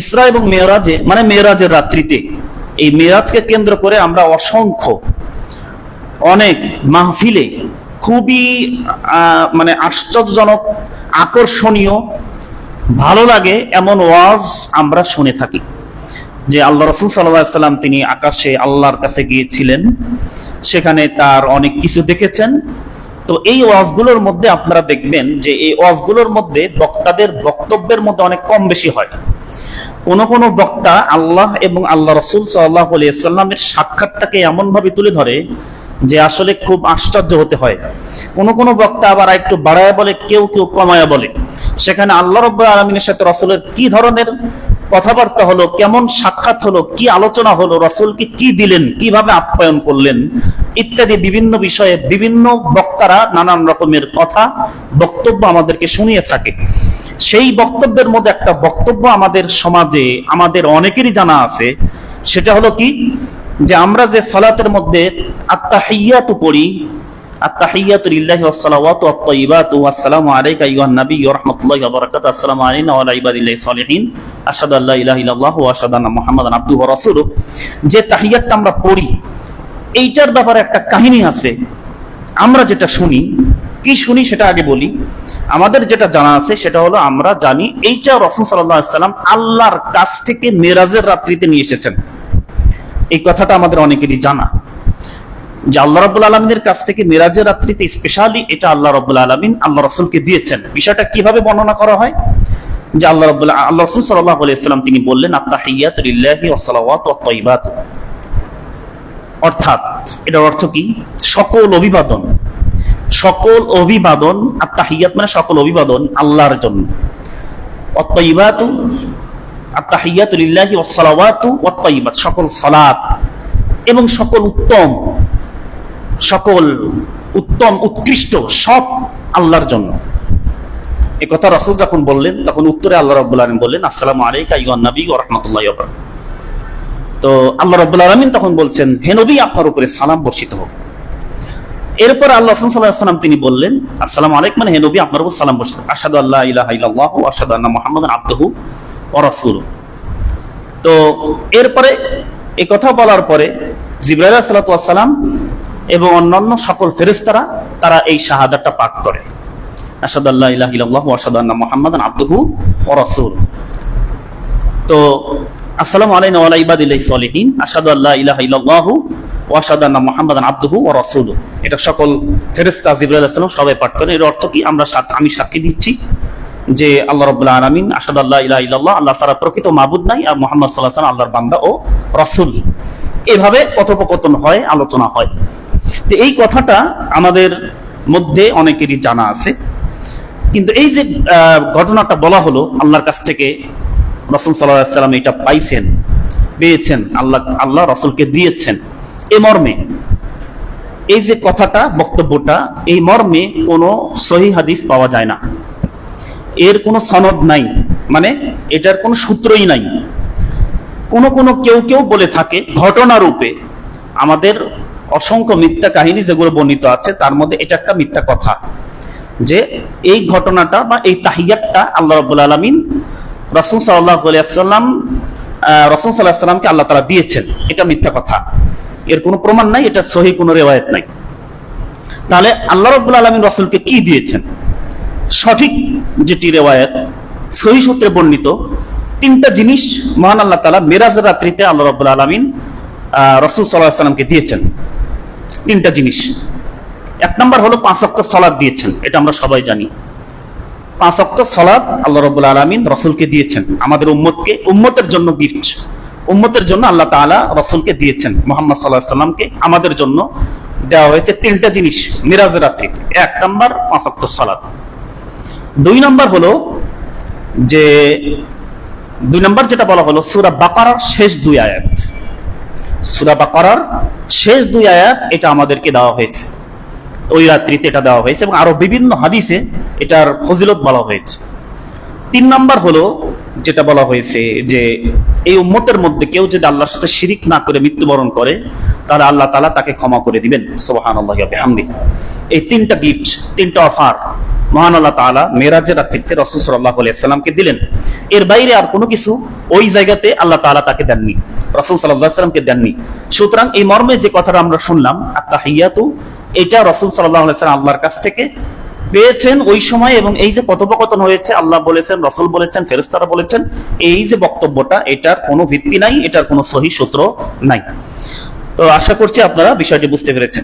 ইসরা এবং মেয়রাজে মানে মেয়েরাজের রাত্রিতে, এই মেয়েরাজকে কেন্দ্র করে আমরা অসংখ্য, অনেক মাহফিলে খুবই মানে আশ্চর্যজনক, আকর্ষণীয়, ভালো লাগে এমন ওয়াজ আমরা শুনে থাকি। যে আল্লাহ রসুল সাল্লাম তিনি আকাশে আল্লাহর কাছে গিয়েছিলেন, সেখানে তার অনেক কিছু দেখেছেন তো এই ওয়াজগুলোর মধ্যে আপনারা দেখবেন যে এই ওয়াজগুলোর মধ্যে বক্তাদের বক্তব্যের মধ্যে অনেক কম বেশি হয়। কোন কোন বক্তা আল্লাহ এবং আল্লাহ রসুল সাল্লাহ সাল্লামের সাক্ষাৎটাকে এমন ভাবে তুলে ধরে যে আসলে খুব আশ্চর্য হতে হয়। কোন কোন বক্তা আবার একটু বাড়ায় বলে, কেউ কেউ কমায়া বলে। সেখানে আল্লাহ রব্বুল আলমিনের সাথে রসুলের কি ধরনের কথাবার্তা হলো, কেমন সাক্ষাৎ হলো, কি আলোচনা হলো, রসুলকে কি দিলেন, কীভাবে আপ্যায়ন করলেন ইত্যাদি বিভিন্ন বিষয়ে বিভিন্ন বক্তারা নানান রকমের কথা, বক্তব্য আমাদেরকে শুনিয়ে থাকে। সেই বক্তব্যের মধ্যে একটা বক্তব্য আমাদের সমাজে, আমাদের অনেকেরই জানা আছে। সেটা হলো কি? যে আমরা যে সালাতের মধ্যে পড়ি রাসূলুহু। যে তাহিয়াতটা আমরা পড়ি এইটার ব্যাপারে একটা কাহিনী আছে। আমরা যেটা শুনি, কি শুনি সেটা আগে বলি। আমাদের যেটা জানা আছে সেটা হলো আমরা জানি এইটা রসুল সাল্লাম আল্লাহর কাছ থেকে মেরাজের রাত্রিতে নিয়ে এসেছেন। এই কথাটা আমাদের অনেকেরই জানা। যে আল্লাহ রব্বুল আলমিনের কাছ থেকে মেরাজের রাত্রিতে স্পেশালি এটা আল্লাহ রব্বুল আলমিন আল্লাহ রসুলকে দিয়েছেন। বিষয়টা কীভাবে বর্ণনা করা হয়? যে আল্লাহ রব্বুল আল্লাহ রসুল সাল্লাহ আলাইসাল্লাম তিনি বললেন আত্মাহিয়াত লিল্লাহি ওয়া সালাওয়াত ওয়া তাইয়িবাত অর্থাৎ এটার অর্থ কি? সকল অভিবাদন। সকল অভিবাদন আত্মাহিয়াত মানে সকল অভিবাদন আল্লাহর জন্য। অত্তইবাতু ওয়াস সালাওয়াতু সকল সালাত এবং সকল উত্তম সকল উত্তম, উৎকৃষ্ট সব আল্লাহর জন্য। এই কথা রাসূল যখন বললেন, তখন উত্তরে আল্লাহ রাব্বুল আলামিন বললেন, আসসালামু আলাইকা আইয়ুহান নবী ওয়া রাহমাতুল্লাহি তো আল্লাহ রাব্বুল আলামিন তখন বলছেন, হে নবী, আপনার উপরে সালাম বর্ষিত হোক। এরপর আল্লাহ ওয়াসাল্লাম তিনি বললেন, আসসালামু আলাইকুম। মানে হে নবী, আপনার উপর সালাম বর্ষিত হোক। আশহাদু আল্লা ইলাহা ইল্লাল্লাহু ওয়া আশহাদু আন্না মুহাম্মাদান আবদুহু ওয়া রাসূলুহু। তো এরপরে এই কথা বলার পরে জিব্রাইল সালাম এবং অন্যান্য সকল ফেরেস্তারা তারা এই শাহাদাতটা পাঠ করে। আসাদ আল্লাহ ইলাহ ইল্লাল্লাহু ওয়া আশহাদু আন্না মুহাম্মাদান আবদুহু তো আমি সাক্ষী দিচ্ছি যে আল্লাহ রাব্বুল আলামিন আশহাদু আল্লা ইলাহা ইল্লাল্লাহ, আল্লাহ ছাড়া প্রকৃত নাই আর মুহাম্মদ আল্লাহর বান্দা ও রসুল। এভাবে কথোপকথন হয়, আলোচনা হয়। তো এই কথাটা আমাদের মধ্যে অনেকেরই জানা আছে। কিন্তু এই যে ঘটনাটা বলা হলো আল্লাহর কাছ থেকে রসুল সাল্লাম এটা পাইছেন, পেয়েছেন, আল্লাহ আল্লাহ রসুলকে দিয়েছেন। এ মর্মে, এই যে কথাটা, বক্তব্যটা, এই মর্মে কোনো সহি হাদিস পাওয়া যায় না। এর কোনো সনদ নাই মানে এটার কোনো সূত্রই নাই। কোন কোন কেউ কেউ বলে থাকে, ঘটনা রূপে আমাদের অসংখ্য মিথ্যা কাহিনী যেগুলো বর্ণিত আছে, তার মধ্যে এটা একটা মিথ্যা কথা। যে এই ঘটনাটা বা এই তাহিয়াতটা আল্লাহ রাব্বুল আলামিন রাসূল ওয়াসাল্লাম আহ, রাসূল সাল্লামকে আল্লাহ তাআলা দিয়েছেন। এটা মিথ্যা কথা। এর কোনো প্রমাণ নাই এটা সহি কোনো রেওয়ায়ত নাই। তাহলে আল্লাহ রাব্বুল আলামিন রসুলকে কি দিয়েছেন? সঠিক যেটি রেওয়ায়েত সহি সূত্রে বর্ণিত তিনটা জিনিস মহান আল্লাহ তালা মেরাজের রাত্রিতে আল্লাহ রাব্বুল আলামিন রাসূল সাল্লাল্লাহু সাল্লামকে দিয়েছেন। তিনটা জিনিস। এক নম্বর হলো পাঁচ অক্ট সলাদ দিয়েছেন এটা আমরা সবাই জানি। পাঁচ অক্ট সলাদ আল্লাহ রবুল আলমিন রসুলকে দিয়েছেন। আমাদের উম্মতকে, উম্মতের জন্য গিফট উম্মতের জন্য আল্লাহ তাআলা রসুলকে দিয়েছেন। মোহাম্মদ সাল্লাহ সাল্লামকে আমাদের জন্য দেওয়া হয়েছে তিনটা জিনিস মিরাজ রাত্রি এক নম্বর পাঁচ অক্ট সলাদ দুই নম্বর হলো যে, দুই নম্বর যেটা বলা হলো সুরা বাকারার শেষ দুই আয়াত। সুরা বাকারার শেষ দুই আয়াত এটা আমাদেরকে দেওয়া হয়েছে। ওই রাত্রিতে এটা দেওয়া হয়েছে এবং আরও বিভিন্ন হাদিসে এটার ফজিলত বলা হয়েছে। তিন নাম্বার হলো যেটা বলা হয়েছে যে এই উম্মতের মধ্যে কেউ যদি আল্লাহর সাথে শিরিক না করে মৃত্যুবরণ করে, তাহলে আল্লাহ তাআলা তাকে ক্ষমা করে দিবেন। বিহামদিহি। এই তিনটা গিফট, তিনটা অফার মহান আল্লাহ তাআলা মেরাজের রাত্রিতে রাসূল সাল্লাল্লাহু আলাইহি সাল্লামকে দিলেন। এর বাইরে আর কোনো কিছু ওই জায়গাতে আল্লাহ তাআলা তাকে দেননি, রাসূল আলাইহি সাল্লামকে দেননি। সুতরাং এই মর্মে যে কথাটা আমরা শুনলাম, আত্তাহিয়াতু এটা রসুল সাল্লাম আল্লাহর কাছ থেকে পেয়েছেন ওই সময় এবং এই যে কথোপকথন হয়েছে, আল্লাহ বলেছেন, রসুল বলেছেন ফেরেস্তারা বলেছেন, এই যে বক্তব্যটা, এটার কোনো ভিত্তি নাই, এটার কোনো সহি সূত্র নাই। তো আশা করছি আপনারা বিষয়টি বুঝতে পেরেছেন।